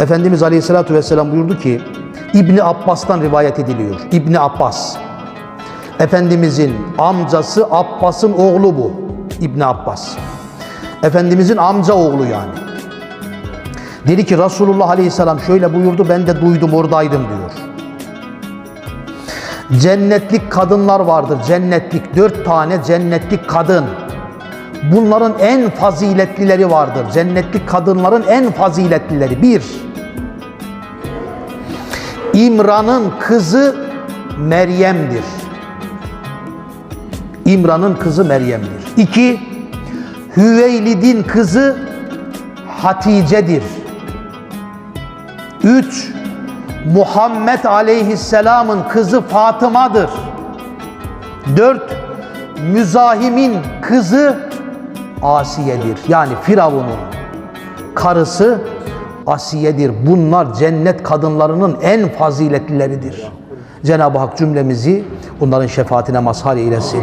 Efendimiz Aleyhisselatü Vesselam buyurdu ki İbni Abbas'tan rivayet ediliyor. İbni Abbas. Efendimizin amcası Abbas'ın oğlu bu. İbni Abbas. Efendimizin amca oğlu yani. Dedi ki Resulullah Aleyhisselam şöyle buyurdu ben de duydum oradaydım diyor. Cennetlik kadınlar vardır. Cennetlik dört tane cennetlik kadın. Bunların en faziletlileri vardır. Cennetlik kadınların en faziletlileri. Bir, İmran'ın kızı Meryem'dir. İmran'ın kızı Meryem'dir. İki, Hüveylid'in kızı Hatice'dir. Üç, Muhammed Aleyhisselam'ın kızı Fatıma'dır. Dört, Müzahim'in kızı Asiye'dir. Yani Firavun'un karısı Asiye'dir. Bunlar cennet kadınlarının en faziletlileridir. Cenab-ı Hak cümlemizi bunların şefaatine mazhar eylesin.